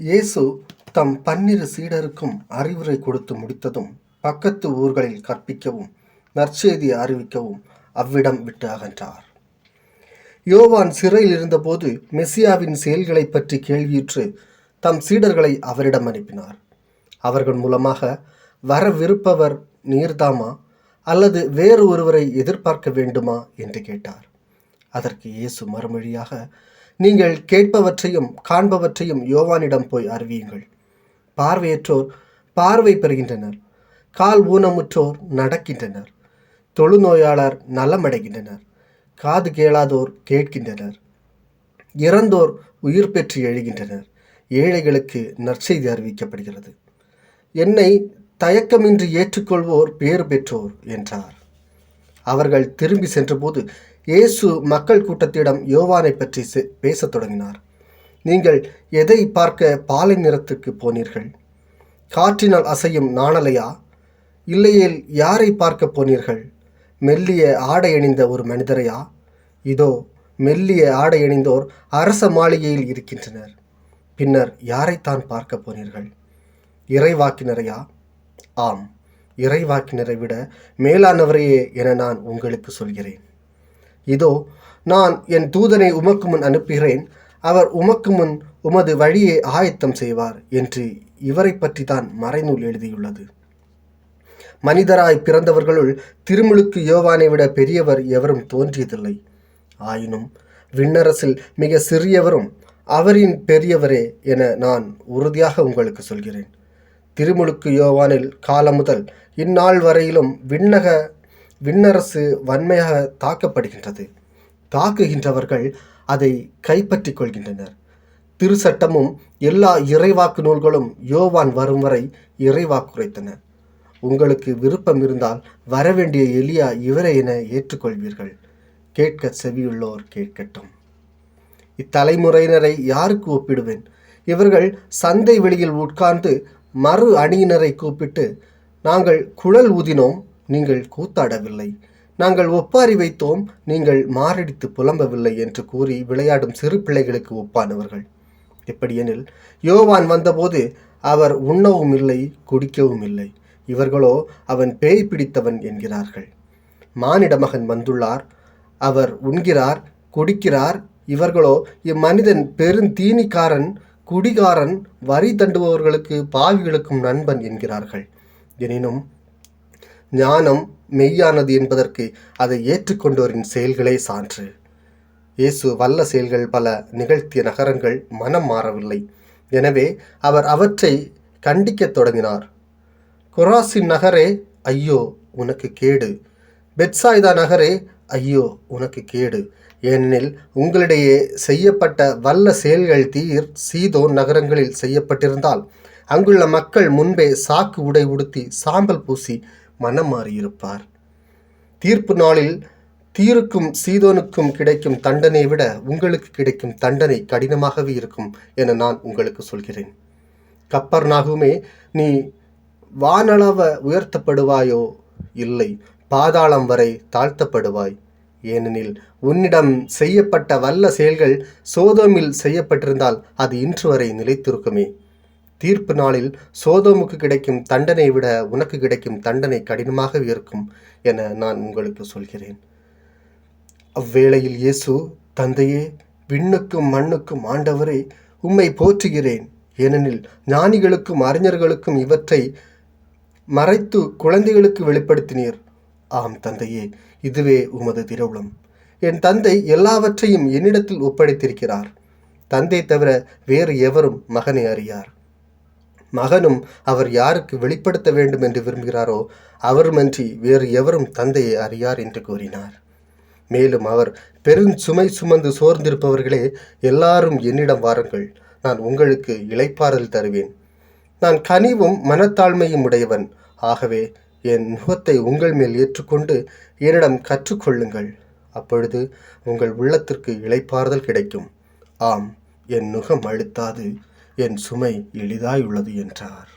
இயேசு தம் பன்னிரு சீடருக்கும் அறிவுரை கொடுத்து முடித்ததும் பக்கத்து ஊர்களில் கற்பிக்கவும் நற்செய்தி அறிவிக்கவும் அவ்விடம் விட்டு அகன்றார். யோவான் சிறையில் இருந்தபோது மெசியாவின் செயல்களைப் பற்றி கேள்வியுற்று தம் சீடர்களை அவரிடம் அனுப்பினார். அவர்கள் மூலமாக வரவிருப்பவர் நீர்தாமா? அல்லது வேறு ஒருவரை எதிர்பார்க்க வேண்டுமா? என்று கேட்டார். அதற்கு இயேசு மறுமொழியாக நீங்கள் கேட்பவற்றையும் காண்பவற்றையும் யோவானிடம் போய் அறிவியுங்கள். பார்வையற்றோர் பார்வை பெறுகின்றனர். கால் ஊனமுற்றோர் நடக்கின்றனர். தொழுநோயாளர் நலமடைகின்றனர். காது கேளாதோர் கேட்கின்றனர். இறந்தோர் உயிர் பெற்று எழுகின்றனர். ஏழைகளுக்கு நற்செய்தி அறிவிக்கப்படுகிறது. என்னை தயக்கமின்றி ஏற்றுக்கொள்வோர் பேறு பெற்றோர் என்றார். அவர்கள் திரும்பி சென்றபோது இயேசு மக்கள் கூட்டத்திடம் யோவானை பற்றி செ- பேசத் தொடங்கினார். நீங்கள் எதை பார்க்க பாலை நிறத்துக்கு போனீர்கள்? காற்றினால் அசையும் நாணலையா? இல்லையேல் யாரை பார்க்க போனீர்கள்? மெல்லிய ஆடை அணிந்த ஒரு மனிதரையா? இதோ மெல்லிய ஆடை அணிந்தோர் அரச மாளிகையில் இருக்கின்றனர். பின்னர் யாரைத்தான் பார்க்க போனீர்கள்? இறைவாக்கினரையா? ஆம். இறைவாக்கினரை விட மேலானவரையே என நான் உங்களுக்கு சொல்கிறேன். இதோ நான் என் தூதனை உமக்கு முன் அனுப்புகிறேன். அவர் உமக்கு முன் உமது வழியை ஆயத்தம் செய்வார் என்று இவரை பற்றி தான் மறைநூல் எழுதியுள்ளது. மனிதராய் பிறந்தவர்களுள் திருமுழுக்கு யோவானை விட பெரியவர் எவரும் தோன்றியதில்லை. ஆயினும் விண்ணரசில் மிக சிறியவரும் அவரின் பெரியவரே என நான் உறுதியாக உங்களுக்கு சொல்கிறேன். திருமுழுக்கு யோவானில் காலம் முதல் இந்நாள் வரையிலும் விண்ணக விண்ணரசு வன்மையாக தாக்கப்படுகின்றது. தாக்குகின்றவர்கள் அதை கைப்பற்றிக் கொள்கின்றனர். திருச்சட்டமும் எல்லா இறைவாக்கு நூல்களும் யோவான் வரும் வரை இறைவாக்குரைத்தன உங்களுக்கு விருப்பம் இருந்தால் வரவேண்டிய எலியா இவரை என ஏற்றுக்கொள்வீர்கள். கேட்க செவியுள்ளோர் கேட்கட்டும். இத்தலைமுறையினரை யாருக்கு ஒப்பிடுவேன்? இவர்கள் சந்தை வெளியில் உட்கார்ந்து மறு அணியினரை கூப்பிட்டு நாங்கள் குழல் ஊதினோம் நீங்கள் கூத்தாடவில்லை. நாங்கள் ஒப்பாரி வைத்தோம் நீங்கள் மாரடித்து புலம்பவில்லை என்று கூறி விளையாடும் சிறு பிள்ளைகளுக்கு ஒப்பானவர்கள். எப்படியெனில் யோவான் வந்தபோது அவர் உண்ணவும் இல்லை குடிக்கவும் இல்லை. இவர்களோ அவன் பேய் பிடித்தவன் என்கிறார்கள். மானிட மகன் வந்துள்ளார் அவர் உண்கிறார் குடிக்கிறார். இவர்களோ இம்மனிதன் பெருந்தீனிக்காரன் குடிகாரன் வரி தண்டுபவர்களுக்கு பாவிகளுக்கும் நண்பன் என்கிறார்கள். எனினும் ஞானம் மெய்யானது என்பதற்கு அதை ஏற்றுக்கொண்டோரின் செயல்களே சான்று. இயேசு வல்ல செயல்கள் பல நிகழ்த்திய நகரங்கள் மனம் மாறவில்லை. எனவே அவர் அவற்றை கண்டிக்கத் தொடங்கினார். கொராசின் நகரே ஐயோ உனக்கு கேடு. பெட்சாய்தா நகரே ஐயோ உனக்கு கேடு. ஏனெனில் உங்களிடையே செய்யப்பட்ட வல்ல செயல்கள் தீர் சீதோ நகரங்களில் செய்யப்பட்டிருந்தால் அங்குள்ள மக்கள் முன்பே சாக்கு உடை உடுத்தி சாம்பல் பூசி மனம் மாறியிருப்பார். தீர்ப்பு நாளில் தீருக்கும் சீதோனுக்கும் கிடைக்கும் தண்டனை விட உங்களுக்கு கிடைக்கும் தண்டனை கடினமாகவே இருக்கும் என நான் உங்களுக்கு சொல்கிறேன். கப்பர்நாகுமே நீ வானளவ உயர்த்தப்படுவாயோ? இல்லை. பாதாளம் வரை தாழ்த்தப்படுவாய். ஏனெனில் உன்னிடம் செய்யப்பட்ட வல்ல செயல்கள் சோதோமில் செய்யப்பட்டிருந்தால் அது இன்று வரை நிலைத்திருக்குமே. தீர்ப்பு நாளில் சோதோமுக்கு கிடைக்கும் தண்டனை விட உனக்கு கிடைக்கும் தண்டனை கடினமாக இருக்கும் என நான் உங்களுக்கு சொல்கிறேன். அவ்வேளையில் இயேசு தந்தையே விண்ணுக்கும் மண்ணுக்கும் ஆண்டவரே உம்மை போற்றுகிறேன். ஏனெனில் ஞானிகளுக்கும் அறிஞர்களுக்கும் இவற்றை மறைத்து குழந்தைகளுக்கு வெளிப்படுத்தினீர். ஆம் தந்தையே இதுவே உமது திருவுளம். என் தந்தை எல்லாவற்றையும் என்னிடத்தில் ஒப்படைத்திருக்கிறார். தந்தை தவிர வேறு எவரும் மகனை அறியார். மகனும் அவர் யாருக்கு வெளிப்படுத்த வேண்டும் என்று விரும்புகிறாரோ அவருமன்றி வேறு எவரும் தந்தையை அறியார் என்று கூறினார். மேலும் அவர் பெருஞ்சுமை சுமந்து சோர்ந்திருப்பவர்களே எல்லாரும் என்னிடம் வாருங்கள். நான் உங்களுக்கு இளைப்பாறல் தருவேன். நான் கனிவும் மனத்தாழ்மையும் உடையவன். ஆகவே என் முகத்தை உங்கள் மேல் ஏற்றுக்கொண்டு என்னிடம் கற்றுக்கொள்ளுங்கள். அப்பொழுது உங்கள் உள்ளத்திற்கு இளைப்பாறுதல் கிடைக்கும். ஆம் என் நுகம் அழுத்தாது என் சுமை எளிதாயுள்ளது என்றார்.